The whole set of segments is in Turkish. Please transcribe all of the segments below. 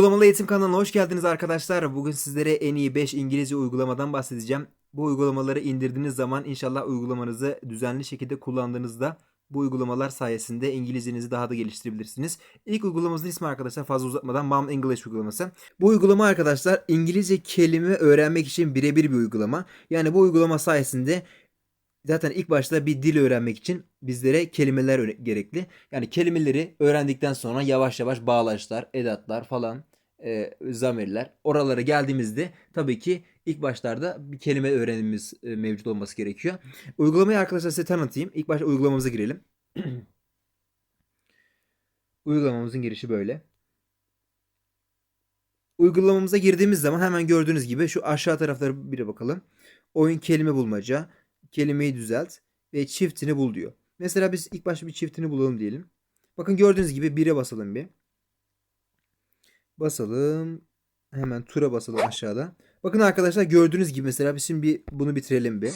Uygulamalı Eğitim kanalına hoş geldiniz arkadaşlar. Bugün sizlere en iyi 5 İngilizce uygulamadan bahsedeceğim. Bu uygulamaları indirdiğiniz zaman inşallah uygulamanızı düzenli şekilde kullandığınızda bu uygulamalar sayesinde İngilizcenizi daha da geliştirebilirsiniz. İlk uygulamamızın ismi arkadaşlar fazla uzatmadan Mom English uygulaması. Bu uygulama arkadaşlar İngilizce kelime öğrenmek için birebir bir uygulama. Yani bu uygulama sayesinde Zaten ilk başta bir dil öğrenmek için bizlere kelimeler gerekli. Yani kelimeleri öğrendikten sonra yavaş yavaş bağlaçlar, edatlar falan, e, zamirler. Oralara geldiğimizde tabii ki ilk başlarda bir kelime öğrenimimiz e, mevcut olması gerekiyor. Uygulamayı arkadaşlar size tanıtayım. İlk başta uygulamamıza girelim. Uygulamamızın girişi böyle. Uygulamamıza girdiğimiz zaman hemen gördüğünüz gibi şu aşağı taraflara bir bakalım. Oyun kelime bulmaca, kelimeyi düzelt ve çiftini bul diyor. Mesela biz ilk başta bir çiftini bulalım diyelim. Bakın gördüğünüz gibi 1'e basalım bir. Basalım. Hemen tura basalım aşağıda. Bakın arkadaşlar gördüğünüz gibi mesela biz şimdi bir bunu bitirelim bir.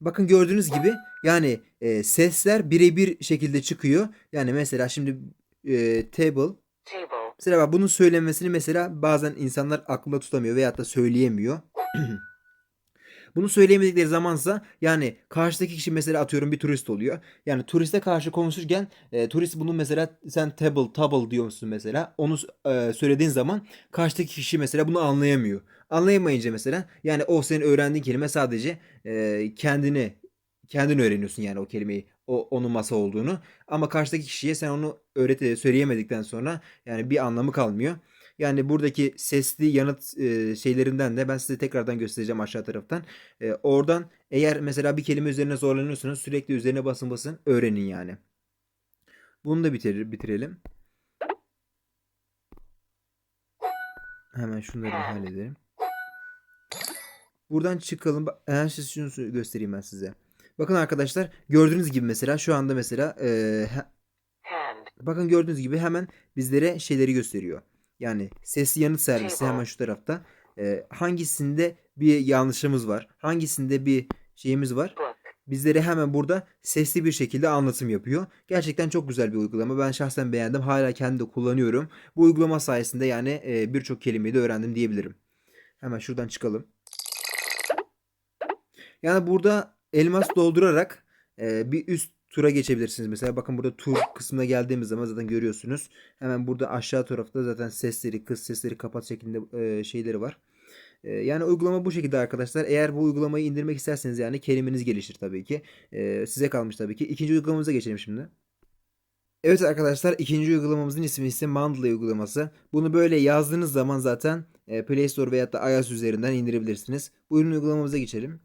Bakın gördüğünüz gibi yani e, sesler birebir şekilde çıkıyor. Yani mesela şimdi e, table Table. Mesela bak bunun söylenmesini mesela bazen insanlar aklında tutamıyor veyahut da söyleyemiyor. Bunu söyleyemedikleri zamansa yani karşıdaki kişi mesela atıyorum bir turist oluyor. Yani turiste karşı konuşurken e, turist bunu mesela sen table table diyormuşsun mesela. Onu e, söylediğin zaman karşıdaki kişi mesela bunu anlayamıyor. Anlayamayınca mesela yani o senin öğrendiğin kelime sadece e, kendini kendin öğreniyorsun yani o kelimeyi o onun masa olduğunu. Ama karşıdaki kişiye sen onu öğreti söyleyemedikten sonra yani bir anlamı kalmıyor. Yani buradaki sesli yanıt e, şeylerinden de ben size tekrardan göstereceğim aşağı taraftan. E, oradan eğer mesela bir kelime üzerine zorlanıyorsanız sürekli üzerine basın basın öğrenin yani. Bunu da bitirir, bitirelim. Hemen şunları halledelim. Buradan çıkalım. Her şey şunu göstereyim ben size. Bakın arkadaşlar gördüğünüz gibi mesela şu anda mesela e. Bakın gördüğünüz gibi hemen bizlere şeyleri gösteriyor. Yani sesli yanıt servisi hemen şu tarafta. Ee, hangisinde bir yanlışımız var? Hangisinde bir şeyimiz var? Bizlere hemen burada sesli bir şekilde anlatım yapıyor. Gerçekten çok güzel bir uygulama. Ben şahsen beğendim. Hala kendi de kullanıyorum. Bu uygulama sayesinde yani e, birçok kelimeyi de öğrendim diyebilirim. Hemen şuradan çıkalım. Yani burada elmas doldurarak e, bir üst tura geçebilirsiniz. Mesela bakın burada tur kısmına geldiğimiz zaman zaten görüyorsunuz. Hemen burada aşağı tarafta zaten sesleri, kız sesleri kapat şeklinde e, şeyleri var. E, yani uygulama bu şekilde arkadaşlar. Eğer bu uygulamayı indirmek isterseniz yani kelimeniz gelişir tabii ki. E, size kalmış tabii ki. İkinci uygulamamıza geçelim şimdi. Evet arkadaşlar ikinci uygulamamızın ismi ise Mandlay uygulaması. Bunu böyle yazdığınız zaman zaten Play Store veyahut da iOS üzerinden indirebilirsiniz. Buyurun uygulamamıza geçelim.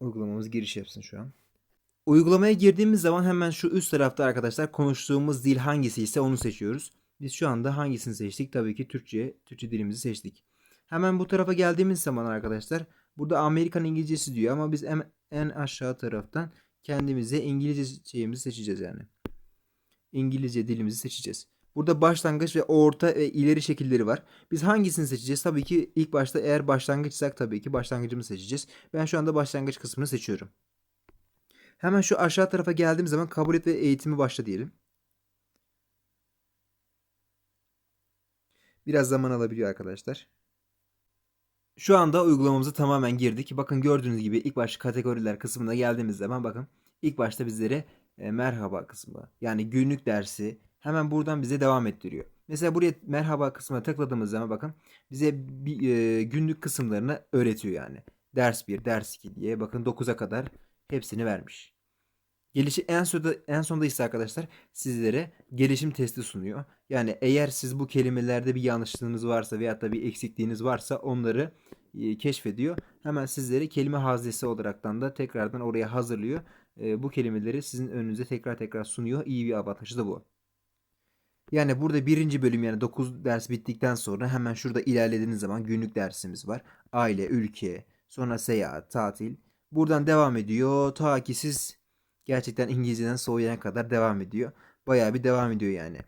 Uygulamamız giriş yapsın şu an. Uygulamaya girdiğimiz zaman hemen şu üst tarafta arkadaşlar konuştuğumuz dil hangisi ise onu seçiyoruz. Biz şu anda hangisini seçtik? Tabii ki Türkçe, Türkçe dilimizi seçtik. Hemen bu tarafa geldiğimiz zaman arkadaşlar burada Amerikan İngilizcesi diyor ama biz en, aşağı taraftan kendimize İngilizce şeyimizi seçeceğiz yani. İngilizce dilimizi seçeceğiz. Burada başlangıç ve orta ve ileri şekilleri var. Biz hangisini seçeceğiz? Tabii ki ilk başta eğer başlangıçsak tabii ki başlangıcımı seçeceğiz. Ben şu anda başlangıç kısmını seçiyorum. Hemen şu aşağı tarafa geldiğim zaman kabul et ve eğitimi başla diyelim. Biraz zaman alabiliyor arkadaşlar. Şu anda uygulamamıza tamamen girdik. Bakın gördüğünüz gibi ilk başta kategoriler kısmına geldiğimiz zaman bakın ilk başta bizlere e, merhaba kısmı yani günlük dersi hemen buradan bize devam ettiriyor. Mesela buraya merhaba kısmına tıkladığımız zaman bakın bize bir, e, günlük kısımlarını öğretiyor yani. Ders 1, ders 2 diye bakın 9'a kadar hepsini vermiş. Gelişi en sonda en sonda ise arkadaşlar sizlere gelişim testi sunuyor. Yani eğer siz bu kelimelerde bir yanlışlığınız varsa veyahut da bir eksikliğiniz varsa onları e, keşfediyor. Hemen sizlere kelime haznesi olaraktan da tekrardan oraya hazırlıyor. E, bu kelimeleri sizin önünüze tekrar tekrar sunuyor. İyi bir avantajı da bu. Yani burada birinci bölüm yani 9 ders bittikten sonra hemen şurada ilerlediğiniz zaman günlük dersimiz var. Aile, ülke, sonra seyahat, tatil. Buradan devam ediyor. Ta ki siz gerçekten İngilizceden soğuyana kadar devam ediyor. Bayağı bir devam ediyor yani.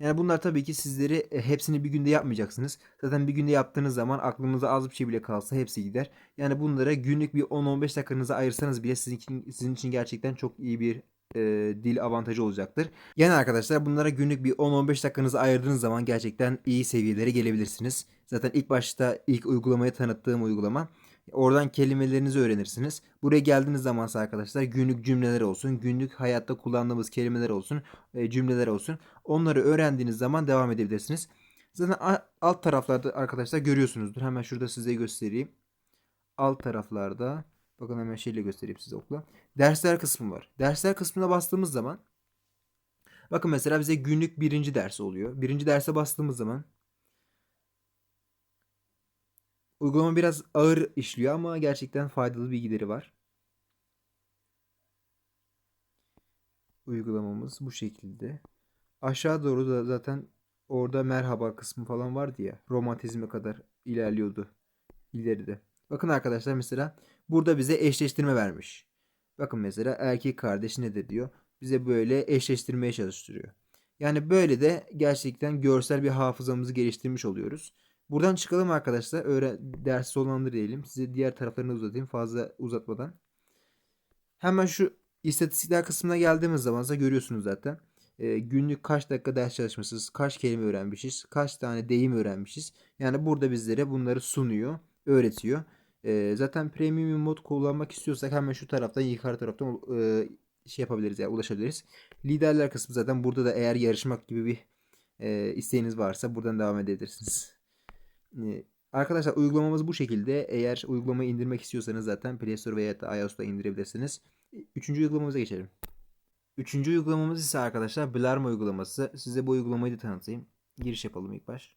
Yani bunlar tabii ki sizleri e, hepsini bir günde yapmayacaksınız. Zaten bir günde yaptığınız zaman aklınıza az bir şey bile kalsa hepsi gider. Yani bunlara günlük bir 10-15 dakikanızı ayırsanız bile sizin için, sizin için gerçekten çok iyi bir e, dil avantajı olacaktır. Yani arkadaşlar bunlara günlük bir 10-15 dakikanızı ayırdığınız zaman gerçekten iyi seviyelere gelebilirsiniz. Zaten ilk başta ilk uygulamayı tanıttığım uygulama. Oradan kelimelerinizi öğrenirsiniz. Buraya geldiğiniz zaman ise arkadaşlar günlük cümleler olsun, günlük hayatta kullandığımız kelimeler olsun, e, cümleler olsun. Onları öğrendiğiniz zaman devam edebilirsiniz. Zaten alt taraflarda arkadaşlar görüyorsunuzdur. Hemen şurada size göstereyim. Alt taraflarda bakın hemen şeyle göstereyim size okula. Dersler kısmı var. Dersler kısmına bastığımız zaman bakın mesela bize günlük birinci ders oluyor. Birinci derse bastığımız zaman uygulama biraz ağır işliyor ama gerçekten faydalı bilgileri var. Uygulamamız bu şekilde. Aşağı doğru da zaten orada merhaba kısmı falan vardı ya. Romantizme kadar ilerliyordu ileride. Bakın arkadaşlar mesela burada bize eşleştirme vermiş. Bakın mesela erkek kardeş nedir diyor. Bize böyle eşleştirmeye çalıştırıyor. Yani böyle de gerçekten görsel bir hafızamızı geliştirmiş oluyoruz. Buradan çıkalım arkadaşlar. Öğren ders sonlandır. Size diğer taraflarını uzatayım fazla uzatmadan. Hemen şu istatistikler kısmına geldiğimiz zaman da görüyorsunuz zaten. Ee, günlük kaç dakika ders çalışmışız, kaç kelime öğrenmişiz, kaç tane deyim öğrenmişiz. Yani burada bizlere bunları sunuyor, öğretiyor. Ee, zaten premium mod kullanmak istiyorsak hemen şu taraftan yukarı taraftan e, şey yapabiliriz yani ulaşabiliriz. Liderler kısmı zaten burada da eğer yarışmak gibi bir e, isteğiniz varsa buradan devam edebilirsiniz. E, arkadaşlar uygulamamız bu şekilde. Eğer uygulamayı indirmek istiyorsanız zaten Play Store veya da iOS'ta indirebilirsiniz. Üçüncü uygulamamıza geçelim. Üçüncü uygulamamız ise arkadaşlar Blarma uygulaması. Size bu uygulamayı da tanıtayım. Giriş yapalım ilk baş.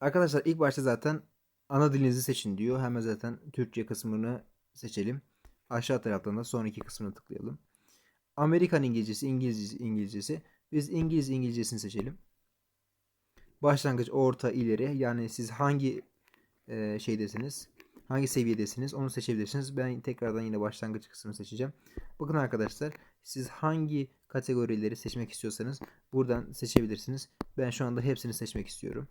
Arkadaşlar ilk başta zaten ana dilinizi seçin diyor. Hemen zaten Türkçe kısmını seçelim. Aşağı taraftan da sonraki kısmına tıklayalım. Amerikan İngilizcesi, İngiliz İngilizcesi. Biz İngiliz İngilizcesini seçelim. Başlangıç, orta, ileri. Yani siz hangi e, şeydesiniz, hangi seviyedesiniz onu seçebilirsiniz. Ben tekrardan yine başlangıç kısmını seçeceğim. Bakın arkadaşlar siz hangi kategorileri seçmek istiyorsanız buradan seçebilirsiniz. Ben şu anda hepsini seçmek istiyorum.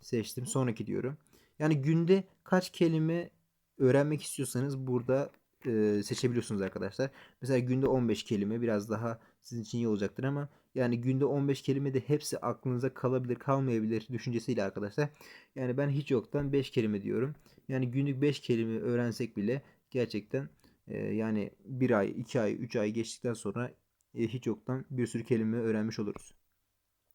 Seçtim. Sonraki diyorum. Yani günde kaç kelime öğrenmek istiyorsanız burada e, seçebiliyorsunuz arkadaşlar. Mesela günde 15 kelime biraz daha sizin için iyi olacaktır ama yani günde 15 kelime de hepsi aklınıza kalabilir kalmayabilir düşüncesiyle arkadaşlar. Yani ben hiç yoktan 5 kelime diyorum. Yani günlük 5 kelime öğrensek bile gerçekten e, yani 1 ay, 2 ay, 3 ay geçtikten sonra e, hiç yoktan bir sürü kelime öğrenmiş oluruz.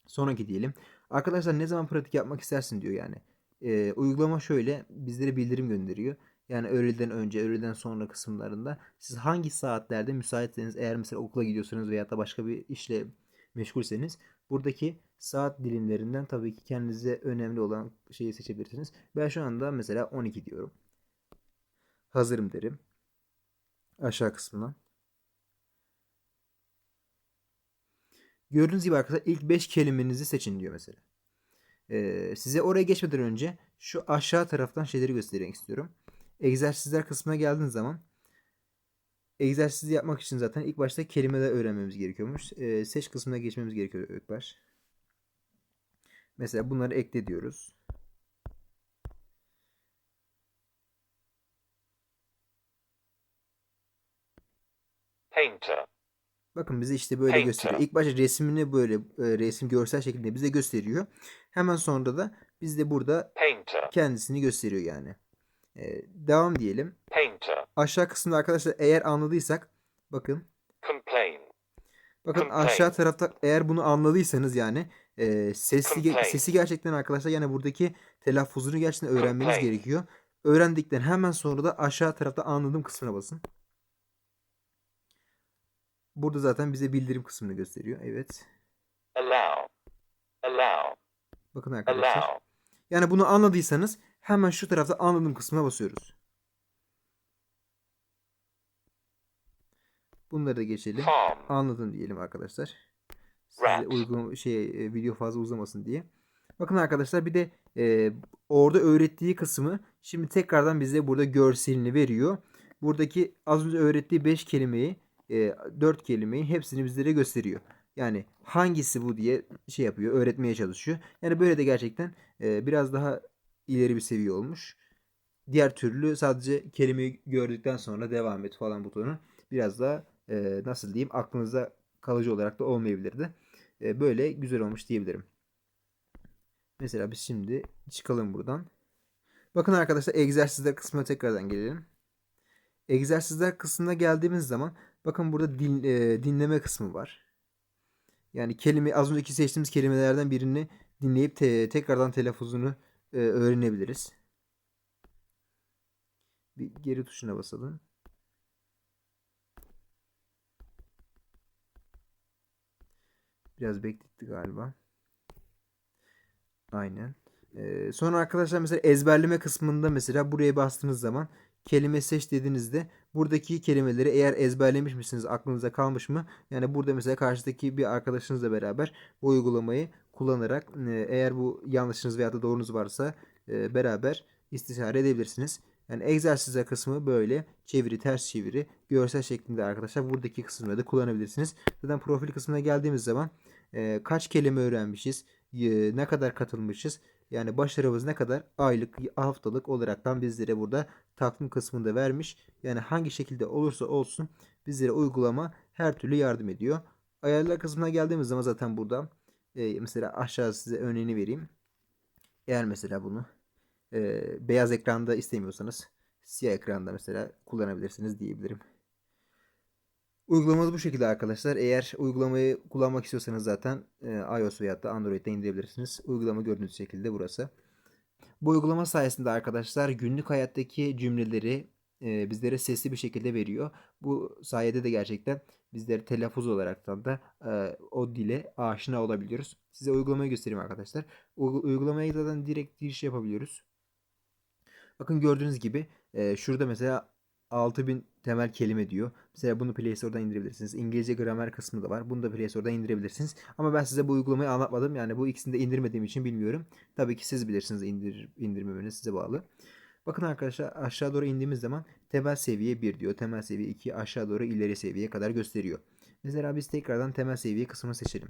Sonraki diyelim. Arkadaşlar ne zaman pratik yapmak istersin diyor yani. E, uygulama şöyle bizlere bildirim gönderiyor. Yani öğleden önce, öğleden sonra kısımlarında siz hangi saatlerde müsaitseniz eğer mesela okula gidiyorsanız veya da başka bir işle meşgulseniz buradaki saat dilimlerinden tabii ki kendinize önemli olan şeyi seçebilirsiniz. Ben şu anda mesela 12 diyorum. Hazırım derim. Aşağı kısmına. Gördüğünüz gibi arkadaşlar ilk 5 kelimenizi seçin diyor mesela. Ee, size oraya geçmeden önce şu aşağı taraftan şeyleri göstermek istiyorum. Egzersizler kısmına geldiğiniz zaman egzersiz yapmak için zaten ilk başta kelimeler öğrenmemiz gerekiyormuş. Ee, seç kısmına geçmemiz gerekiyor ilk baş. Mesela bunları ekle diyoruz. Painter. Bakın bize işte böyle Painter. gösteriyor. İlk başta resmini böyle resim görsel şekilde bize gösteriyor. Hemen sonra da bizde burada Painter. kendisini gösteriyor yani. Ee, devam diyelim. Painter. Aşağı kısımda arkadaşlar eğer anladıysak bakın Complain. bakın Complain. aşağı tarafta eğer bunu anladıysanız yani e, sesli ge- Complain. sesi gerçekten arkadaşlar yani buradaki telaffuzunu gerçekten öğrenmeniz Complain. gerekiyor. Öğrendikten hemen sonra da aşağı tarafta anladım kısmına basın. Burada zaten bize bildirim kısmını gösteriyor. Evet. Bakın arkadaşlar. Yani bunu anladıysanız hemen şu tarafta anladım kısmına basıyoruz. Bunları da geçelim. Farm. Anladın diyelim arkadaşlar. Size uygun şey e, video fazla uzamasın diye. Bakın arkadaşlar bir de e, orada öğrettiği kısmı şimdi tekrardan bize burada görselini veriyor. Buradaki az önce öğrettiği 5 kelimeyi, e, 4 kelimeyi hepsini bizlere gösteriyor. Yani hangisi bu diye şey yapıyor, öğretmeye çalışıyor. Yani böyle de gerçekten e, biraz daha ileri bir seviye olmuş. Diğer türlü sadece kelimeyi gördükten sonra devam et falan butonu biraz da e, nasıl diyeyim aklınıza kalıcı olarak da olmayabilirdi. E, böyle güzel olmuş diyebilirim. Mesela biz şimdi çıkalım buradan. Bakın arkadaşlar egzersizler kısmına tekrardan gelelim. Egzersizler kısmına geldiğimiz zaman bakın burada din- e, dinleme kısmı var. Yani kelime az önceki seçtiğimiz kelimelerden birini dinleyip te- tekrardan telaffuzunu e, öğrenebiliriz. Bir geri tuşuna basalım. Biraz bekletti galiba. Aynen. Ee, sonra arkadaşlar mesela ezberleme kısmında mesela buraya bastığınız zaman kelime seç dediğinizde buradaki kelimeleri eğer ezberlemiş misiniz aklınıza kalmış mı? Yani burada mesela karşıdaki bir arkadaşınızla beraber bu uygulamayı kullanarak e, eğer bu yanlışınız veya da doğrunuz varsa e, beraber istişare edebilirsiniz. Yani egzersizler kısmı böyle çeviri ters çeviri görsel şeklinde arkadaşlar buradaki kısımları da kullanabilirsiniz. Zaten profil kısmına geldiğimiz zaman e, kaç kelime öğrenmişiz, ne kadar katılmışız, yani başarımız ne kadar aylık, haftalık olaraktan bizlere burada takvim kısmında vermiş. Yani hangi şekilde olursa olsun bizlere uygulama her türlü yardım ediyor. Ayarlar kısmına geldiğimiz zaman zaten burada e, mesela aşağı size örneğini vereyim. Eğer mesela bunu e, beyaz ekranda istemiyorsanız siyah ekranda mesela kullanabilirsiniz diyebilirim. Uygulamamız bu şekilde arkadaşlar. Eğer uygulamayı kullanmak istiyorsanız zaten e, iOS veya da Android'de indirebilirsiniz. Uygulama gördüğünüz şekilde burası. Bu uygulama sayesinde arkadaşlar günlük hayattaki cümleleri e, bizlere sesli bir şekilde veriyor. Bu sayede de gerçekten bizler telaffuz olaraktan da e, o dile aşina olabiliyoruz. Size uygulamayı göstereyim arkadaşlar. Uygulamaya zaten direkt giriş yapabiliyoruz. Bakın gördüğünüz gibi e, şurada mesela 6000 temel kelime diyor. Mesela bunu Play Store'dan indirebilirsiniz. İngilizce gramer kısmı da var. Bunu da Play Store'dan indirebilirsiniz. Ama ben size bu uygulamayı anlatmadım. Yani bu ikisini de indirmediğim için bilmiyorum. Tabii ki siz bilirsiniz indir, indirmemeniz size bağlı. Bakın arkadaşlar aşağı doğru indiğimiz zaman temel seviye 1 diyor. Temel seviye 2 aşağı doğru ileri seviyeye kadar gösteriyor. Mesela biz tekrardan temel seviye kısmını seçelim.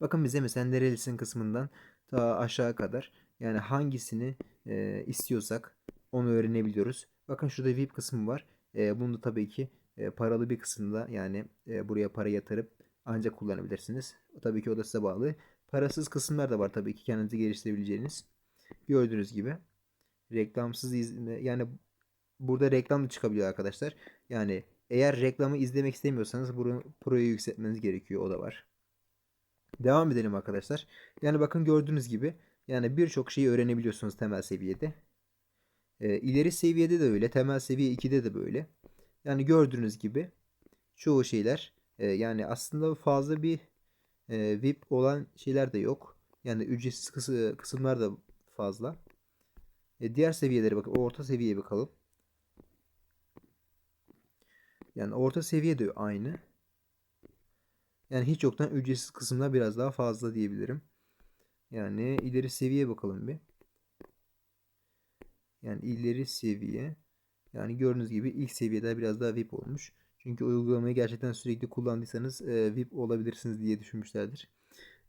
Bakın bize mesela nerelisin kısmından ta aşağı kadar yani hangisini e, istiyorsak onu öğrenebiliyoruz. Bakın şurada VIP kısmı var. E, bunu da tabii ki e, paralı bir kısımda yani e, buraya para yatırıp ancak kullanabilirsiniz. Tabii ki o da size bağlı. Parasız kısımlar da var tabii ki kendinizi geliştirebileceğiniz. Gördüğünüz gibi reklamsız izleme yani burada reklam da çıkabiliyor arkadaşlar. Yani eğer reklamı izlemek istemiyorsanız bunu pro'yu yükseltmeniz gerekiyor. O da var. Devam edelim arkadaşlar. Yani bakın gördüğünüz gibi yani birçok şeyi öğrenebiliyorsunuz temel seviyede. E, ileri seviyede de öyle. Temel seviye 2'de de böyle. Yani gördüğünüz gibi çoğu şeyler e, yani aslında fazla bir e, VIP olan şeyler de yok. Yani ücretsiz kısı, kısımlar da fazla. E, diğer seviyelere bakın. Orta seviyeye bakalım. Yani orta seviye de aynı. Yani hiç yoktan ücretsiz kısımlar biraz daha fazla diyebilirim. Yani ileri seviye bakalım bir. Yani ileri seviye. Yani gördüğünüz gibi ilk seviyede biraz daha VIP olmuş. Çünkü uygulamayı gerçekten sürekli kullandıysanız e, VIP olabilirsiniz diye düşünmüşlerdir.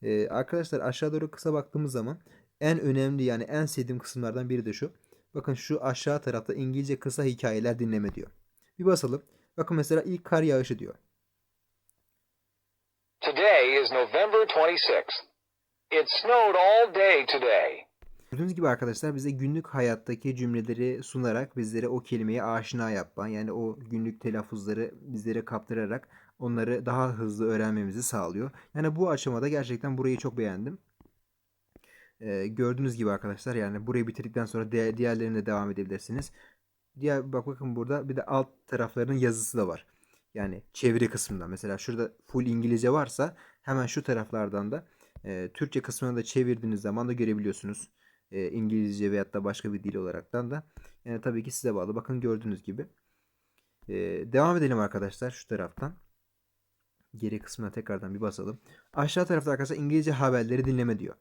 E, arkadaşlar aşağı doğru kısa baktığımız zaman en önemli yani en sevdiğim kısımlardan biri de şu. Bakın şu aşağı tarafta İngilizce kısa hikayeler dinleme diyor. Bir basalım. Bakın mesela ilk kar yağışı diyor. Today is November 26th. It snowed all day today. Gördüğünüz gibi arkadaşlar bize günlük hayattaki cümleleri sunarak bizlere o kelimeye aşina yapma yani o günlük telaffuzları bizlere kaptırarak onları daha hızlı öğrenmemizi sağlıyor. Yani bu aşamada gerçekten burayı çok beğendim. Ee, gördüğünüz gibi arkadaşlar yani burayı bitirdikten sonra diğer, diğerlerine devam edebilirsiniz. Diğer bak bakın burada bir de alt taraflarının yazısı da var. Yani çeviri kısmında mesela şurada full İngilizce varsa hemen şu taraflardan da e, Türkçe kısmına da çevirdiğiniz zaman da görebiliyorsunuz. E, İngilizce veyahut da başka bir dil olaraktan da. Yani tabii ki size bağlı. Bakın gördüğünüz gibi. E, devam edelim arkadaşlar şu taraftan. Geri kısmına tekrardan bir basalım. Aşağı tarafta arkadaşlar İngilizce haberleri dinleme diyor.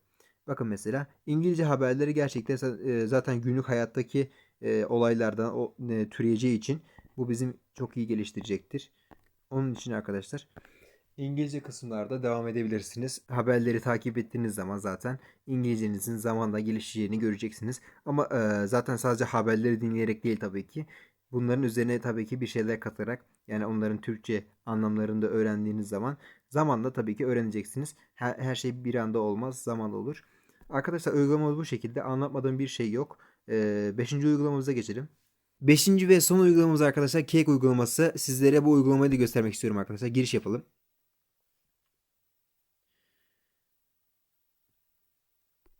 Bakın mesela İngilizce haberleri gerçekten e, zaten günlük hayattaki e, olaylardan o e, türeyeceği için bu bizim çok iyi geliştirecektir. Onun için arkadaşlar İngilizce kısımlarda devam edebilirsiniz. Haberleri takip ettiğiniz zaman zaten İngilizcenizin zamanla gelişeceğini göreceksiniz. Ama e, zaten sadece haberleri dinleyerek değil tabii ki. Bunların üzerine tabii ki bir şeyler katarak yani onların Türkçe anlamlarını da öğrendiğiniz zaman zamanla tabii ki öğreneceksiniz. Her, her şey bir anda olmaz, zamanla olur. Arkadaşlar uygulamamız bu şekilde. Anlatmadığım bir şey yok. Ee, beşinci uygulamamıza geçelim. Beşinci ve son uygulamamız arkadaşlar Cake uygulaması. Sizlere bu uygulamayı da göstermek istiyorum arkadaşlar. Giriş yapalım.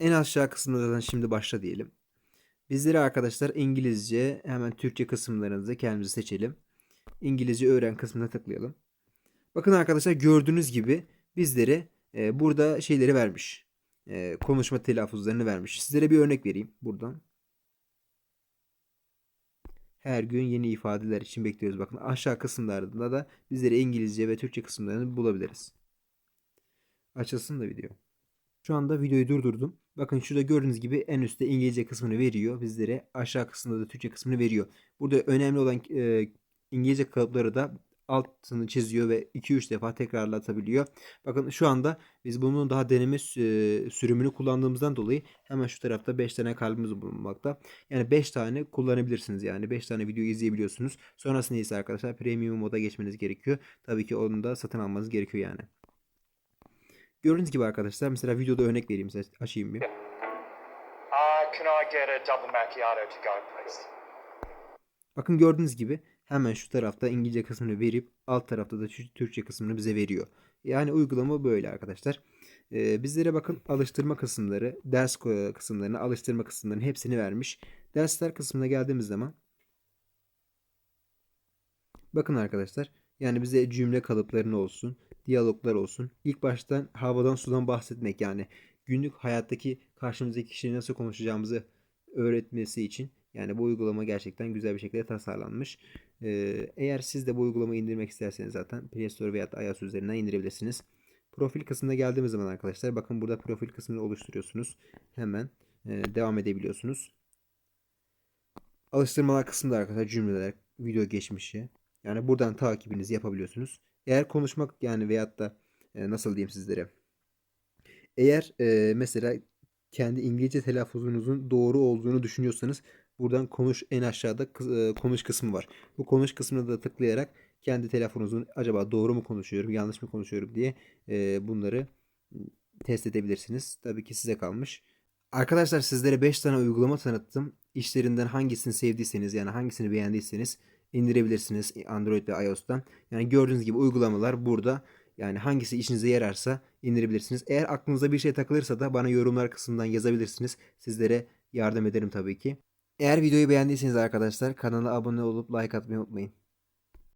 En aşağı kısmında zaten şimdi başla diyelim. Bizlere arkadaşlar İngilizce hemen Türkçe kısımlarınızı kendimizi seçelim. İngilizce öğren kısmına tıklayalım. Bakın arkadaşlar gördüğünüz gibi bizlere e, burada şeyleri vermiş. E, konuşma telaffuzlarını vermiş. Sizlere bir örnek vereyim buradan. Her gün yeni ifadeler için bekliyoruz. Bakın aşağı kısımlarda da bizlere İngilizce ve Türkçe kısımlarını bulabiliriz. Açılsın da video. Şu anda videoyu durdurdum. Bakın şurada gördüğünüz gibi en üstte İngilizce kısmını veriyor bizlere. Aşağı kısmında da Türkçe kısmını veriyor. Burada önemli olan e, İngilizce kalıpları da altını çiziyor ve 2-3 defa tekrarlatabiliyor. Bakın şu anda biz bunun daha deneme sü- sürümünü kullandığımızdan dolayı hemen şu tarafta 5 tane kalbimiz bulunmakta. Yani 5 tane kullanabilirsiniz yani 5 tane video izleyebiliyorsunuz. Sonrasında ise arkadaşlar premium moda geçmeniz gerekiyor. Tabii ki onu da satın almanız gerekiyor yani. Gördüğünüz gibi arkadaşlar mesela videoda örnek vereyim size açayım bir. Can I get a double macchiato to go, please? Bakın gördüğünüz gibi hemen şu tarafta İngilizce kısmını verip alt tarafta da Tü- Türkçe kısmını bize veriyor. Yani uygulama böyle arkadaşlar. Ee, bizlere bakın alıştırma kısımları, ders kısımlarını, alıştırma kısımlarının hepsini vermiş. Dersler kısmına geldiğimiz zaman bakın arkadaşlar yani bize cümle kalıplarını olsun, diyaloglar olsun. İlk baştan havadan sudan bahsetmek yani günlük hayattaki karşımızdaki kişiyle nasıl konuşacağımızı öğretmesi için yani bu uygulama gerçekten güzel bir şekilde tasarlanmış. Ee, eğer siz de bu uygulamayı indirmek isterseniz zaten Play Store veya iOS üzerinden indirebilirsiniz. Profil kısmına geldiğimiz zaman arkadaşlar bakın burada profil kısmını oluşturuyorsunuz. Hemen e, devam edebiliyorsunuz. Alıştırmalar kısmında arkadaşlar cümleler, video geçmişi. Yani buradan takibinizi yapabiliyorsunuz. Eğer konuşmak yani veyahut da e, nasıl diyeyim sizlere. Eğer e, mesela kendi İngilizce telaffuzunuzun doğru olduğunu düşünüyorsanız buradan konuş en aşağıda e, konuş kısmı var. Bu konuş kısmına da tıklayarak kendi telefonunuzun acaba doğru mu konuşuyorum, yanlış mı konuşuyorum diye e, bunları test edebilirsiniz. Tabii ki size kalmış. Arkadaşlar sizlere 5 tane uygulama tanıttım. İşlerinden hangisini sevdiyseniz yani hangisini beğendiyseniz indirebilirsiniz Android ve iOS'tan. Yani gördüğünüz gibi uygulamalar burada. Yani hangisi işinize yararsa indirebilirsiniz. Eğer aklınıza bir şey takılırsa da bana yorumlar kısmından yazabilirsiniz. Sizlere yardım ederim tabii ki. Eğer videoyu beğendiyseniz arkadaşlar kanala abone olup like atmayı unutmayın.